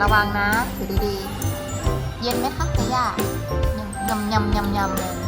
ระวังนะถือดีๆ เย็นไหมคะเตย่ายยำยำยำยำเลย